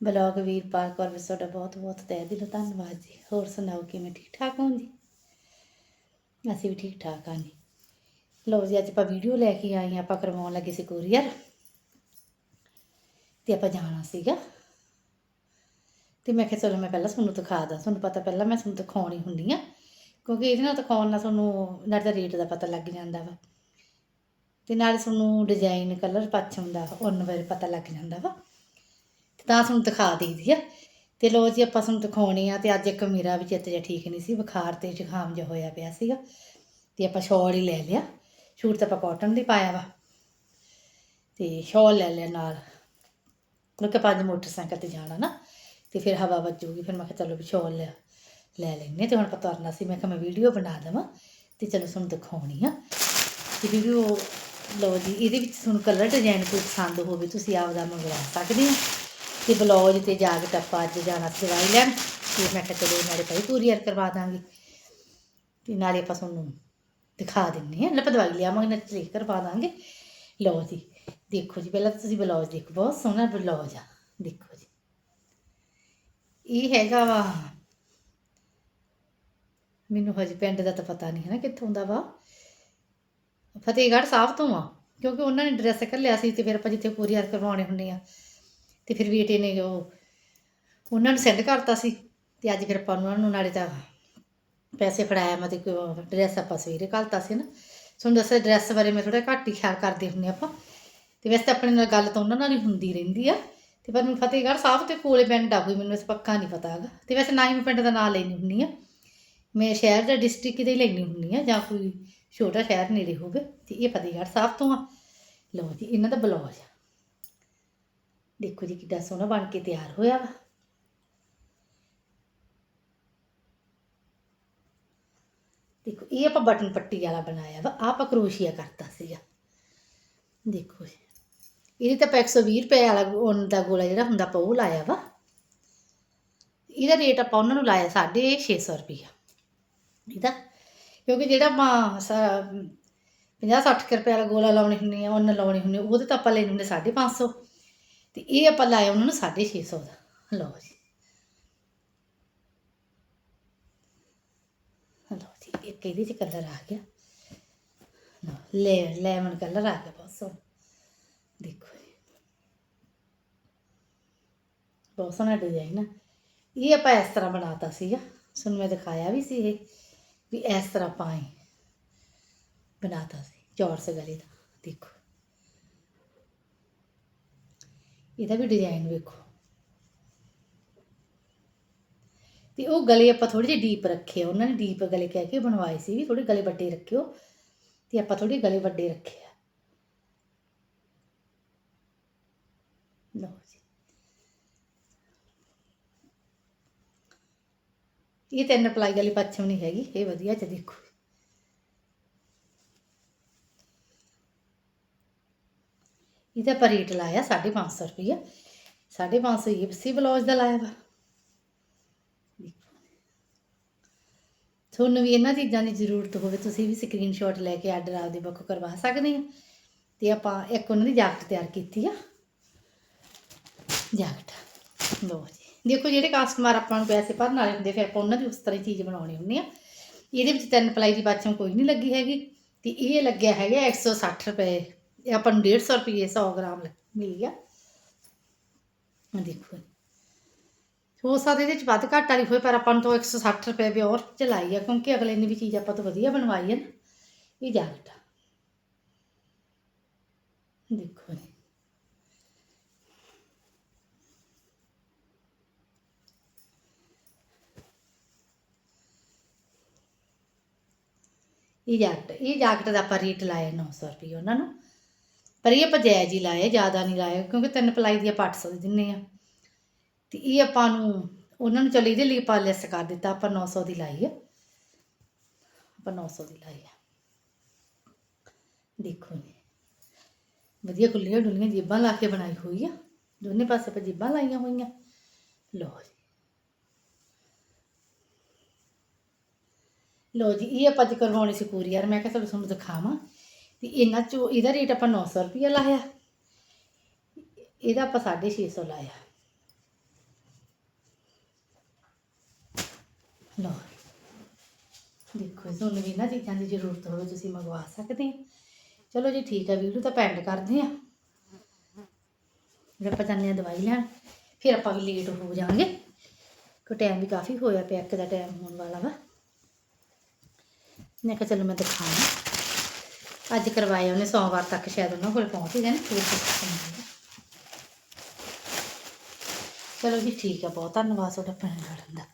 Blog Veerpal Kaur ਵਿੱਚ ਤੁਹਾਡਾ ਬਹੁਤ ਬਹੁਤ ਤਹਿ ਦਿਲੋਂ ਧੰਨਵਾਦ ਜੀ। ਹੋਰ ਸੁਣਾਓ, ਕਿਵੇਂ ਠੀਕ ਠਾਕ ਹੋ ਜੀ? ਅਸੀਂ ਵੀ ਠੀਕ ਠਾਕ ਹਾਂ ਜੀ। ਲਓ ਜੀ, ਅੱਜ ਆਪਾਂ ਵੀਡੀਓ ਲੈ ਕੇ ਆਏ ਹਾਂ, ਆਪਾਂ ਕਰਵਾਉਣ ਲੱਗੇ ਸੀ ਕੋਰੀਅਰ। ਤੇ ਆਪਾਂ ਜਾਣਾ ਸੀਗਾ। ਤੇ ਮੈਂ ਕਿਹਾ ਚਲੋ ਮੈਂ ਪਹਿਲਾਂ ਤੁਹਾਨੂੰ ਦਿਖਾ ਦਾਂ, ਤੁਹਾਨੂੰ ਪਤਾ ਪਹਿਲਾਂ ਮੈਂ ਤੁਹਾਨੂੰ ਦਿਖਾਉਣੀ ਹੁੰਦੀ ਆ ਕਿਉਂਕਿ ਇਹਦੇ ਨਾਲ ਦਿਖਾਉਣ ਨਾਲ ਤੁਹਾਨੂੰ ਨਾਲ ਦਾ ਰੇਟ ਦਾ ਪਤਾ ਲੱਗ ਜਾਂਦਾ ਵਾ। ਤੇ ਨਾਲ ਤੁਹਾਨੂੰ ਡਿਜ਼ਾਈਨ ਕਲਰ ਪੱਛਮ ਦਾ ਉਹਨਾਂ ਬਾਰੇ ਪਤਾ ਲੱਗ ਜਾਂਦਾ ਵਾ। ਤੇ ਤਾਂ ਤੁਹਾਨੂੰ ਦਿਖਾ ਦਈਦੀ ਆ। ਤੇ ਲੋ ਜੀ, ਆਪਾਂ ਤੁਹਾਨੂੰ ਦਿਖਾਉਣੀ ਆ ਤੇ ਅੱਜ ਇੱਕ ਮੇਰਾ ਵੀ ਚਿੱਤ ਜਿਹਾ ਠੀਕ ਨਹੀਂ ਸੀ, ਬੁਖਾਰ ਤੇ ਜ਼ੁਕਾਮ ਜਿਹਾ ਹੋਇਆ ਪਿਆ ਸੀਗਾ। ਤੇ ਆਪਾਂ ਸ਼ਾਲ ਹੀ ਲੈ ਲਿਆ। ਸ਼ੂਟ ਤਾਂ ਆਪਾਂ ਕਾਟਨ ਦੀ ਪਾਇਆ ਵਾ। ਤੇ ਸ਼ਾਲ ਲੈ ਲਿਆ ਨਾਲ। ਕਿਉਂਕਿ ਪੰਜ ਮੋਟਰਸਾਈਕਲ ਤੇ ਜਾਣਾ ਨਾ, ਤੇ ਫਿਰ ਹਵਾ ਵੱਜੂਗੀ, ਫਿਰ ਮੈਂ ਕਿਹਾ ਚਲੋ ਵੀ ਸ਼ਾਲ ਲੈ ਲੈ ਲੈਨੇ ਤੇ ਹੁਣ ਆਪਾਂ ਤੁਰਨਾ ਸੀ, ਮੈਂ ਕਿਹਾ ਮੈਂ ਵੀਡੀਓ ਬਣਾ ਦੇਵਾਂ, ਤੇ ਚਲੋ ਤੁਹਾਨੂੰ ਦਿਖਾਉਣੀ ਆ। ਤੇ ਵੀਡੀਓ, ਲਓ ਜੀ, ਇਹਦੇ ਵਿੱਚ ਤੁਹਾਨੂੰ ਕਲਰ ਡਿਜ਼ਾਈਨ ਕੋਈ ਪਸੰਦ ਹੋਵੇ, ਤੁਸੀਂ ਆਪਦਾ ਮੰਗਵਾ ਸਕਦੇ ਹੋ। ਤੇ ਬਲੌਜ ਤੇ ਜਾਕਟ ਆਪਾਂ ਅੱਜ ਜਾਣਾ ਸਿਵਾਈ ਲੈਣ, ਤੇ ਮੈਂ ਕਿਹਾ ਚਲੋ ਨਾਲੇ ਭਾਈ ਕੁਰੀਅਰ ਕਰਵਾ ਦਾਂਗੇ। ਤੇ ਨਾਲੇ ਆਪਾਂ ਤੁਹਾਨੂੰ ਦਿਖਾ ਦਿੰਨੇ ਆ ਲੱਪ ਦਵਾਈ ਲਿਆਵਾਂਗੇ ਨਾ ਤੇ ਕਰਵਾ ਦਾਂਗੇ। ਲਓ ਜੀ, ਦੇਖੋ ਜੀ, ਪਹਿਲਾਂ ਤਾਂ ਤੁਸੀਂ ਬਲੌਜ ਦੇਖੋ, ਬਹੁਤ ਸੋਹਣਾ ਬਲੌਜ ਆ, ਦੇਖੋ ਜੀ। ਇਹ ਹੈਗਾ ਵਾ, ਮੈਨੂੰ ਹਜੇ ਪਿੰਡ ਦਾ ਤਾਂ ਪਤਾ ਨਹੀਂ ਹੈ ਨਾ ਕਿੱਥੋਂ ਦਾ ਵਾ। ਫਤਿਹਗੜ੍ਹ ਸਾਹਿਬ ਤੋਂ ਆ, ਕਿਉਂਕਿ ਉਹਨਾਂ ਨੇ ਡਰੈਸ ਕਰ ਲਿਆ ਸੀ ਤੇ ਫਿਰ ਆਪਾਂ ਜਿੱਥੇ ਪੂਰੀ ਕੋਰੀਅਰ ਕਰਵਾਉਣੇ ਹੁੰਦੇ ਆ। ਤੇ ਫਿਰ ਬੇਟੇ ਨੇ ਉਹ, ਉਹਨਾਂ ਨੂੰ ਸੈਂਡ ਕਰਤਾ ਸੀ ਤੇ ਅੱਜ ਫਿਰ ਆਪਾਂ ਉਹਨਾਂ ਨੂੰ ਨਾਲੇ ਤਾਂ ਪੈਸੇ ਫੜਾਇਆ ਮਤਲਬ ਤੇ ਡਰੈਸ ਆਪਾਂ ਸਵੇਰੇ ਘੱਲਤਾ ਸੀ ਨਾ। ਤੁਹਾਨੂੰ ਦੱਸਿਆ ਡਰੈਸ ਬਾਰੇ ਮੈਂ ਥੋੜਾ ਘੱਟ ਹੀ ਖਿਆਲ ਕਰਦੇ ਹੁੰਦੇ ਆਪਾਂ। ਤੇ ਵੈਸੇ ਤਾਂ ਆਪਣੇ ਨਾਲ ਗੱਲ ਤਾਂ ਉਹਨਾਂ ਨਾਲ ਹੀ ਹੁੰਦੀ ਰਹਿੰਦੀ ਆ। ਤੇ ਪਰ ਮੈਨੂੰ ਫਤਿਹਗੜ੍ਹ ਸਾਹਿਬ ਤੇ ਕੋਲੇ ਪਿੰਡ ਆ ਕੋਈ, ਮੈਨੂੰ ਇਸ ਪੱਕਾ ਨਹੀਂ ਪਤਾ ਹੈਗਾ। ਤੇ ਵੈਸੇ ਨਾ ਹੀ ਮੈਂ ਪਿੰਡ ਦਾ ਨਾਂ ਲੈਣੀ ਹੁੰਦੀ ਆ ਮੈਂ ਸ਼ਹਿਰ ਦਾ ਡਿਸਟ੍ਰਿਕਟ ਦੇ ਹੀ ਲੈਣੀ ਹੁੰਦੀ ਆ ਜਾਂ ਕੋਈ ਛੋਟਾ ਸ਼ਹਿਰ ਨੇੜੇ ਹੋਵੇ, ਤੇ ਇਹ ਫਤਿਹਗੜ੍ਹ ਸਾਹਿਬ ਤੋਂ ਆ। ਲਓ ਜੀ, ਇਹਨਾਂ ਦਾ ਬਲੌਜ ਆ। ਦੇਖੋ ਜੀ ਕਿੱਡਾ ਸੋਹਣਾ ਬਣ ਕੇ ਤਿਆਰ ਹੋਇਆ ਵਾ। ਦੇਖੋ, ਇਹ ਆਪਾਂ ਬਟਨ ਪੱਟੀ ਵਾਲਾ ਬਣਾਇਆ ਵਾ, ਆਹ ਆਪਾਂ ਕਰੋਸ਼ੀਆ ਕਰਤਾ ਸੀਗਾ। ਦੇਖੋ ਜੀ, ਇਹਦੇ ਤਾਂ ਆਪਾਂ 120 ਰੁਪਏ ਵਾਲਾ ਉਹਨਾਂ ਦਾ ਗੋਲਾ ਜਿਹੜਾ ਹੁੰਦਾ ਆਪਾਂ ਉਹ ਲਾਇਆ ਵਾ। ਇਹਦਾ ਰੇਟ ਆਪਾਂ ਉਹਨਾਂ ਨੂੰ ਲਾਇਆ 650 ਰੁਪਈਆ। ਇਹਦਾ, ਕਿਉਂਕਿ ਜਿਹੜਾ ਆਪਾਂ 50 60 ਰੁਪਏ ਵਾਲਾ ਗੋਲਾ ਲਾਉਣੇ ਹੁੰਦੇ ਆ, ਉਹਨਾਂ ਲਾਉਣੇ ਹੁੰਦੇ ਉਹਦੇ ਤਾਂ ਆਪਾਂ ਲੈਣੇ ਹੁੰਦੇ 550 ਤੇ ਇਹ ਆਪਾਂ ਲਾਇਆ ਉਹਨਾਂ ਨੂੰ 650 ਦਾ। ਲਓ ਜੀ। ਲਓ ਜੀ ਇੱਕ ਇਹਦੇ ਚ ਕਲਰ ਆ ਗਿਆ। ਲਓ, ਲੈ ਲੈਮਨ ਕਲਰ ਆ ਗਿਆ ਬਹੁਤ ਸੋਹਣਾ। ਦੇਖੋ ਜੀ। ਬਹੁਤ ਸੋਹਣਾ ਡਿਜ਼ਾਈਨ ਆ। ਇਹ ਆਪਾਂ ਇਸ ਤਰ੍ਹਾਂ ਬਣਾਤਾ ਸੀਗਾ। ਤੁਹਾਨੂੰ ਮੈਂ ਦਿਖਾਇਆ ਵੀ ਸੀ ਇਹ ਵੀ ਇਸ ਤਰ੍ਹਾਂ ਪਾਏ ਬਣਾਤਾ ਸੀ ਚੌਰਸ ਗਲੇ ਦਾ। ਦੇਖੋ। ਇਹਦਾ ਵੀ ਡਿਜ਼ਾਈਨ ਵੇਖੋ। ਤੇ ਉਹ ਗਲੇ ਆਪਾਂ ਥੋੜੇ ਜਿਹੇ ਡੀਪ ਰੱਖੇ ਆ। ਉਹਨਾਂ ਨੇ ਡੀਪ ਗਲੇ ਕਹਿ ਕੇ ਬਣਵਾਏ ਸੀ ਵੀ ਥੋੜੇ ਗਲੇ ਵੱਡੇ ਰੱਖਿਓ ਤੇ ਆਪਾਂ ਥੋੜੇ ਗਲੇ ਵੱਡੇ ਰੱਖੇ ਆ। ਲਓ ਜੀ। ਇਹ ਤਿੰਨ ਪਲਾਈ ਵਾਲੀ ਪੱਛਮ ਨਹੀਂ ਹੈਗੀ, ਇਹ ਵਧੀਆ ਚ ਦੇਖੋ। ਇਹਦਾ ਪਰ ਰੇਟ ਲਾਇਆ 550 ਰੁਪਈਆ। 550 ਇਹ ਸੀ ਬਲੌਜ ਦਾ ਲਾਇਆ ਵਾ। ਤੁਹਾਨੂੰ ਵੀ ਇਹਨਾਂ ਚੀਜ਼ਾਂ ਦੀ ਜ਼ਰੂਰਤ ਹੋਵੇ, ਤੁਸੀਂ ਵੀ ਸਕਰੀਨਸ਼ਾਟ ਲੈ ਕੇ ਆਰਡਰ ਆਪਦੇ ਬੁੱਕ ਕਰਵਾ ਸਕਦੇ ਆ ਤੇ ਆਪਾਂ ਇੱਕ ਉਹਨਾਂ ਦੀ ਜਾਕਟ ਤਿਆਰ ਕੀਤੀ ਆ। ਜਾਕਟ। ਲੋ ਜੀ। ਦੇਖੋ ਜਿਹੜੇ ਕਸਟਮਰ ਆਪਾਂ ਨੂੰ ਪੈਸੇ ਭਰਨ ਵਾਲੇ ਹੁੰਦੇ, ਫਿਰ ਆਪਾਂ ਉਹਨਾਂ ਦੀ ਉਸ ਤਰ੍ਹਾਂ ਦੀ ਚੀਜ਼ ਬਣਾਉਣੀ ਹੁੰਦੀ ਆ। ਇਹਦੇ ਵਿੱਚ ਤਿੰਨ ਪਲਾਈ ਦੀ ਬਾਚਮ ਕੋਈ ਨਹੀਂ ਲੱਗੀ ਹੈਗੀ। ਤੇ ਇਹ ਲੱਗਿਆ ਹੈਗਾ 160 ਰੁਪਏ ਇਹ ਆਪਾਂ ਨੂੰ 150 ਰੁਪਏ 100 ਗ੍ਰਾਮ ਲੱਗ- ਮਿਲ ਗਿਆ। ਆਹ ਦੇਖੋ ਹੋ ਸਕਦਾ ਇਹਦੇ ਚ ਵੱਧ ਘੱਟ ਵਾਲੀ ਹੋਏ ਪਰ ਆਪਾਂ ਨੂੰ ਤਾਂ 160 ਰੁਪਏ ਵੀ ਹੋਰ ਚਲਾਈ ਆ, ਕਿਉਂਕਿ ਅਗਲੇ ਨੇ ਵੀ ਚੀਜ਼ ਆਪਾਂ ਤੋਂ ਵਧੀਆ ਬਣਵਾਈ ਹੈ ਨਾ। ਇਹ ਜੈਕਟ ਦੇਖੋ ਜੀ ਇਹ ਜੈਕਟ ਇਹ ਜੈਕਟ ਦਾ ਆਪਾਂ ਰੇਟ ਲਾਇਆ 900 ਰੁਪਏ ਉਹਨਾਂ ਨੂੰ। ਪਰ ਇਹ ਆਪਾਂ ਜਾਇਜ਼ ਹੀ ਲਾਇਆ ਜ਼ਿਆਦਾ ਨਹੀਂ ਲਾਇਆ ਕਿਉਂਕਿ ਤਿੰਨ ਪਲਾਈ ਦੀ ਆਪਾਂ 800 ਦੀ ਦਿੰਨੇ ਆ। ਤੇ ਇਹ ਆਪਾਂ ਨੂੰ, ਉਹਨਾਂ ਨੂੰ ਚਲੋ ਇਹਦੇ ਲਈ ਆਪਾਂ ਲੈਸ ਕਰ ਦਿੱਤਾ, ਆਪਾਂ 900 ਦੀ ਲਾਈ ਆ। ਆਪਾਂ 900 ਦੀ ਲਾਈ ਆ। ਦੇਖੋ ਜੀ। ਵਧੀਆ ਖੁੱਲੀਆਂ ਡੁੱਲੀਆਂ ਜੇਬਾਂ ਲਾ ਕੇ ਬਣਾਈ ਹੋਈ ਆ। ਦੋਨੇ ਪਾਸੇ ਆਪਾਂ ਜੇਬਾਂ ਲਾਈਆਂ ਹੋਈਆਂ। ਲਓ ਜੀ। ਲਓ ਜੀ, ਇਹ ਆਪਾਂ ਅੱਜ ਕਰਵਾਉਣੀ ਸੀ ਕੋਰੀਅਰ ਮੈਂ ਕਿਹਾ ਚਲੋ ਤੁਹਾਨੂੰ ਦਿਖਾਵਾਂ। ਤੇ ਇਹਨਾਂ ਚੋਂ ਇਹਦਾ ਰੇਟ ਆਪਾਂ 900 ਰੁਪਿਆ ਲਾਇਆ। ਇਹਦਾ ਆਪਾਂ 650 ਲਾਇਆ। ਲੋ ਦੇਖੋ ਤੁਹਾਨੂੰ ਵੀ ਨਾ ਚੀਜ਼ਾਂ ਦੀ ਜ਼ਰੂਰਤ ਹੋਵੇ, ਤੁਸੀਂ ਮੰਗਵਾ ਸਕਦੇ ਆ ਚਲੋ ਜੀ, ਠੀਕ ਆ, ਵੀਡੀਓ ਤਾਂ ਪੈਂਡ ਕਰਦੇ ਆ ਜੇ ਆਪਾਂ ਜਾਂਦੇ ਆ ਦਵਾਈ ਲੈਣ। ਫਿਰ ਆਪਾਂ ਵੀ ਲੇਟ ਹੋ ਜਾਾਂਗੇ ਕੋ ਟਾਈਮ ਵੀ ਕਾਫੀ ਹੋਇਆ ਪਿਆ, ਇੱਕ ਦਾ ਟਾਈਮ ਹੋਣ ਵਾਲਾ ਵਾ। ਮੈਂ ਕਿਹਾ ਚਲੋ ਮੈਂ ਦਿਖਾਵਾਂ। ਅੱਜ ਕਰਵਾਏ ਉਹਨੇ, ਸੋਮਵਾਰ ਤੱਕ ਸ਼ਾਇਦ ਉਹਨਾਂ ਕੋਲ ਪਹੁੰਚ ਹੀ ਜਾਣ, ਫਿਰ ਚਲੋ ਜੀ, ਠੀਕ ਹੈ ਬਹੁਤ ਧੰਨਵਾਦ ਤੁਹਾਡਾ ਪੈਣ ਲੜਨ ਦਾ।